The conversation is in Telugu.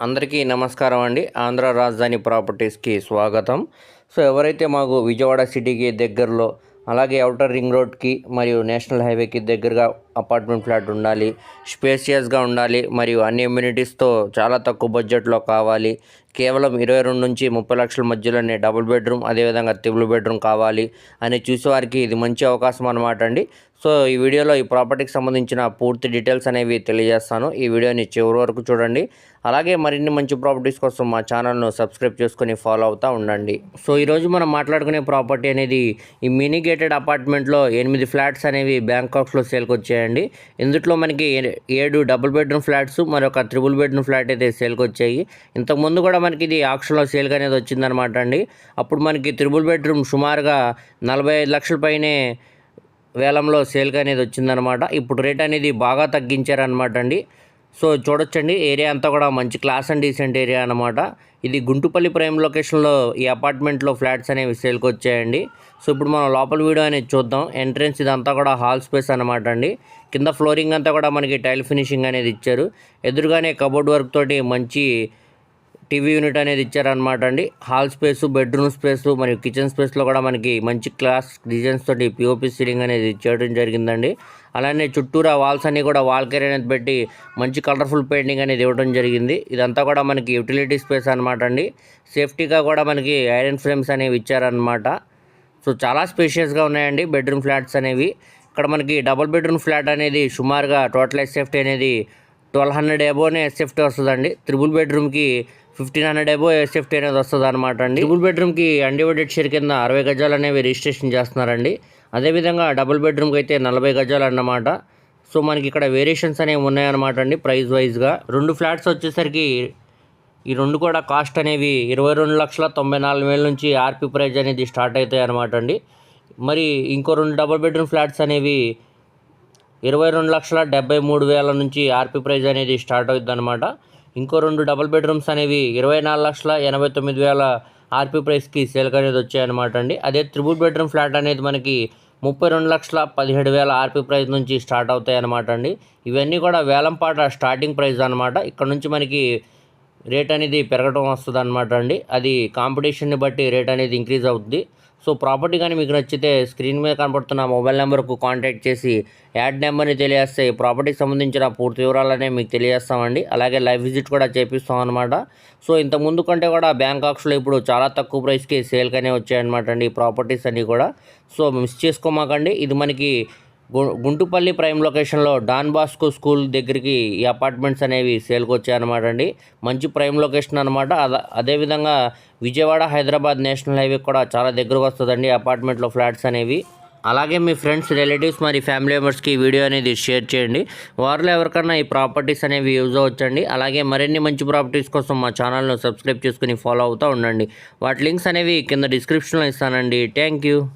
అందరికీ నమస్కారం అండి. ఆంధ్ర రాజధాని ప్రాపర్టీస్కి స్వాగతం. సో ఎవరైతే మాకు విజయవాడ సిటీకి దగ్గరలో అలాగే అవుటర్ రింగ్ రోడ్కి మరియు నేషనల్ హైవేకి దగ్గరగా అపార్ట్మెంట్ ఫ్లాట్ ఉండాలి స్పేసియస్గా ఉండాలి మరియు అన్ని ఇమ్యూనిటీస్తో చాలా తక్కువ బడ్జెట్లో కావాలి. కేవలం ఇరవై రెండు నుంచి ముప్పై లక్షల మధ్యలోనే డబుల్ బెడ్రూమ్ అదేవిధంగా త్రిబుల్ బెడ్రూమ్ కావాలి అని చూసేవారికి ఇది మంచి అవకాశం అనమాట అండి. సో ఈ వీడియోలో ఈ ప్రాపర్టీకి సంబంధించిన పూర్తి డీటెయిల్స్ అనేవి తెలియజేస్తాను. ఈ వీడియోని చివరి వరకు చూడండి. అలాగే మరిన్ని మంచి ప్రాపర్టీస్ కోసం మా ఛానల్ను సబ్స్క్రైబ్ చేసుకొని ఫాలో అవుతూ ఉండండి. సో ఈరోజు మనం మాట్లాడుకునే ప్రాపర్టీ అనేది ఈ మినీ గేటెడ్ అపార్ట్మెంట్లో ఎనిమిది ఫ్లాట్స్ అనేవి బ్యాంకాక్స్లో సేల్కి వచ్చాయండి. ఇందులో మనకి ఏ- ఏడు డబుల్ బెడ్రూమ్ ఫ్లాట్స్ మరొక త్రిబుల్ బెడ్రూమ్ ఫ్లాట్ అయితే సేల్కి వచ్చాయి. ఇంతకుముందు కూడా మనకి ఇది ఆక్షన్లో సేల్కి అనేది వచ్చిందనమాట అండి. అప్పుడు మనకి త్రిబుల్ బెడ్రూమ్ సుమారుగా నలభై ఐదు లక్షల పైనే వేలంలో సేల్కి అనేది వచ్చిందనమాట ఇప్పుడు రేట్ అనేది బాగా తగ్గించారనమాట అండి. సో చూడొచ్చండి. ఏరియా అంతా కూడా మంచి క్లాస్ అండ్ డీసెంట్ ఏరియా అనమాట ఇది గుంటుపల్లి ప్రైమ్ లొకేషన్లో ఈ అపార్ట్మెంట్లో ఫ్లాట్స్ అనేవి సేల్కి వచ్చాయండి. సో ఇప్పుడు మనం లోపల వీడియో అనేది చూద్దాం. ఎంట్రెన్స్ ఇదంతా కూడా హాల్ స్పేస్ అనమాట అండి. కింద ఫ్లోరింగ్ అంతా కూడా మనకి టైల్ ఫినిషింగ్ అనేది ఇచ్చారు. ఎదురుగానే కబోర్డ్ వర్క్ తోటి మంచి టీవీ యూనిట్ అనేది ఇచ్చారనమాట అండి. హాల్ స్పేస్ బెడ్రూమ్ స్పేస్ మరియు కిచెన్ స్పేస్లో కూడా మనకి మంచి క్లాస్ డిజైన్స్ తోటి పిఓపి సీలింగ్ అనేది చేయడం జరిగిందండి. అలానే చుట్టూరా వాల్స్ అన్ని కూడా వాల్ కేర్ అనేది పెట్టి మంచి కలర్ఫుల్ పెయింటింగ్ అనేది ఇవ్వడం జరిగింది. ఇదంతా కూడా మనకి యూటిలిటీ స్పేస్ అనమాట అండి. సేఫ్టీగా కూడా మనకి ఐరన్ ఫ్రేమ్స్ అనేవి ఇచ్చారనమాట సో చాలా స్పేషియస్గా ఉన్నాయండి బెడ్రూమ్ ఫ్లాట్స్ అనేవి. ఇక్కడ మనకి డబుల్ బెడ్రూమ్ ఫ్లాట్ అనేది సుమారుగా టోటల్ సేఫ్టీ అనేది ట్వెల్వ్ హండ్రెడ్ ఎబోనే సేఫ్టీ వస్తుందండి. త్రిబుల్ బెడ్రూమ్కి ఫిఫ్టీన్ హండ్రెడ్ అబో ఎస్ఎఫ్టీ అనేది వస్తుంది అనమాట అండి డబుల్ బెడ్రూమ్కి అన్డివైడెడ్ షేర్ కింద అరవై గజాలు అనేవి రిజిస్ట్రేషన్ చేస్తున్నారండి. అదేవిధంగా డబుల్ బెడ్రూమ్కి అయితే నలభై గజాలు అన్నమాట. సో మనకి ఇక్కడ వేరియేషన్స్ అనేవి ఉన్నాయన్నమాట అండి ప్రైస్ వైజ్గా రెండు ఫ్లాట్స్ వచ్చేసరికి ఈ రెండు కూడా కాస్ట్ అనేవి ఇరవై రెండు లక్షల తొంభై నాలుగు వేల నుంచి ఆర్పి ప్రైజ్ అనేది స్టార్ట్ అవుతాయి అనమాట అండి. మరి ఇంకో రెండు డబుల్ బెడ్రూమ్ ఫ్లాట్స్ అనేవి ఇరవై రెండు లక్షల డెబ్బై మూడు వేల నుంచి ఆర్పి ప్రైజ్ అనేది స్టార్ట్ అవుతుంది అనమాట ఇంకో రెండు డబుల్ బెడ్రూమ్స్ అనేవి ఇరవై నాలుగు లక్షల ఎనభై తొమ్మిది వేల ఆర్పి ప్రైస్కి సేల్కి అనేది వచ్చాయన్నమాట అండి. అదే త్రిబుల్ బెడ్రూమ్ ఫ్లాట్ అనేది మనకి ముప్పై రెండు లక్షల పదిహేడు వేల ఆర్పి ప్రైస్ నుంచి స్టార్ట్ అవుతాయి అన్నమాట అండి. ఇవన్నీ కూడా వేలంపాట స్టార్టింగ్ ప్రైస్ అనమాట ఇక్కడ నుంచి మనకి రేట్ అనేది పెరగడం వస్తుంది అనమాట అండి. అది కాంపిటీషన్ని బట్టి రేట్ అనేది ఇంక్రీజ్ అవుతుంది సో ప్రాపర్టీ కానీ మీకు నచ్చితే స్క్రీన్ మీద కనబడుతున్న మొబైల్ నెంబర్కు కాంటాక్ట్ చేసి యాడ్ నెంబర్ని తెలియజేస్తే ఈ ప్రాపర్టీకి సంబంధించిన పూర్తి వివరాలనే మీకు తెలియజేస్తామండి. అలాగే లైవ్ విజిట్ కూడా చేపిస్తాం అనమాట సో ఇంత ముందు కంటే కూడా బ్యాంకాక్స్లో ఇప్పుడు చాలా తక్కువ ప్రైస్కి సేల్కనే వచ్చాయన్నమాట అండి ప్రాపర్టీస్ అన్నీ కూడా. సో మిస్ చేసుకోమాకండి. ఇది మనకి గుంటుపల్లి ప్రైమ్ లొకేషన్లో డాన్ బాస్కో స్కూల్ దగ్గరికి ఈ అపార్ట్మెంట్స్ అనేవి సేల్కి వచ్చాయన్నమాట అండి మంచి ప్రైమ్ లొకేషన్ అనమాట అద- అదేవిధంగా విజయవాడ హైదరాబాద్ నేషనల్ హైవే కూడా చాలా దగ్గరకు వస్తుందండి అపార్ట్మెంట్లో ఫ్లాట్స్ అనేవి. అలాగే మీ ఫ్రెండ్స్ రిలేటివ్స్ మరి ఫ్యామిలీ మెంబర్స్కి ఈ వీడియో అనేది షేర్ చేయండి. వారిలో ఎవరికన్నా ఈ ప్రాపర్టీస్ అనేవి యూజ్ అవ్వచ్చండి. అలాగే మరిన్ని మంచి ప్రాపర్టీస్ కోసం మా ఛానల్ను సబ్స్క్రైబ్ చేసుకుని ఫాలో అవుతూ ఉండండి. వాటి లింక్స్ అనేవి కింద డిస్క్రిప్షన్లో ఇస్తానండి. Thank you.